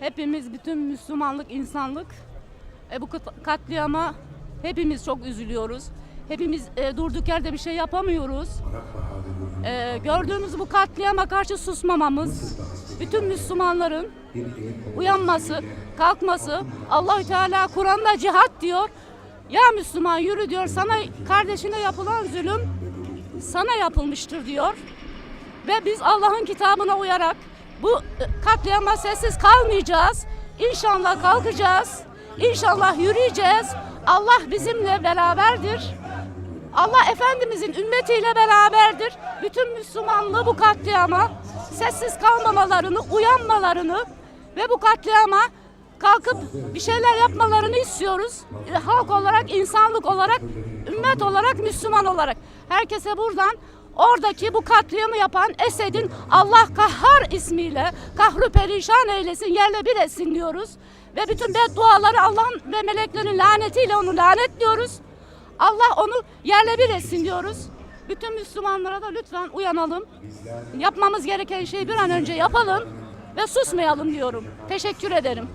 Hepimiz bütün Müslümanlık, insanlık e, bu kat- katliama hepimiz çok üzülüyoruz. Hepimiz e, durduk yerde bir şey yapamıyoruz. E, gördüğümüz bu katliama karşı susmamamız, bütün Müslümanların uyanması, kalkması. Allahü Teala Kur'an'da cihat diyor. Ya Müslüman yürü diyor. Sana kardeşine yapılan zulüm sana yapılmıştır diyor. Ve biz Allah'ın kitabına uyarak bu katliama sessiz kalmayacağız. İnşallah kalkacağız. İnşallah yürüyeceğiz. Allah bizimle beraberdir. Allah Efendimizin ümmetiyle beraberdir. Bütün Müslümanlığı bu katliama sessiz kalmamalarını, uyanmalarını ve bu katliama kalkıp bir şeyler yapmalarını istiyoruz. E, Halk olarak, insanlık olarak, ümmet olarak, Müslüman olarak. Herkese buradan oradaki bu katliamı yapan Esed'in Allah Kahhar ismiyle kahru perişan eylesin, yerle bir etsin diyoruz. Ve bütün bedduaları Allah'ın ve meleklerin lanetiyle onu lanetliyoruz. Allah onu yerle bir etsin diyoruz. Bütün Müslümanlara da lütfen uyanalım. Yapmamız gereken şeyi bir an önce yapalım ve susmayalım diyorum. Teşekkür ederim.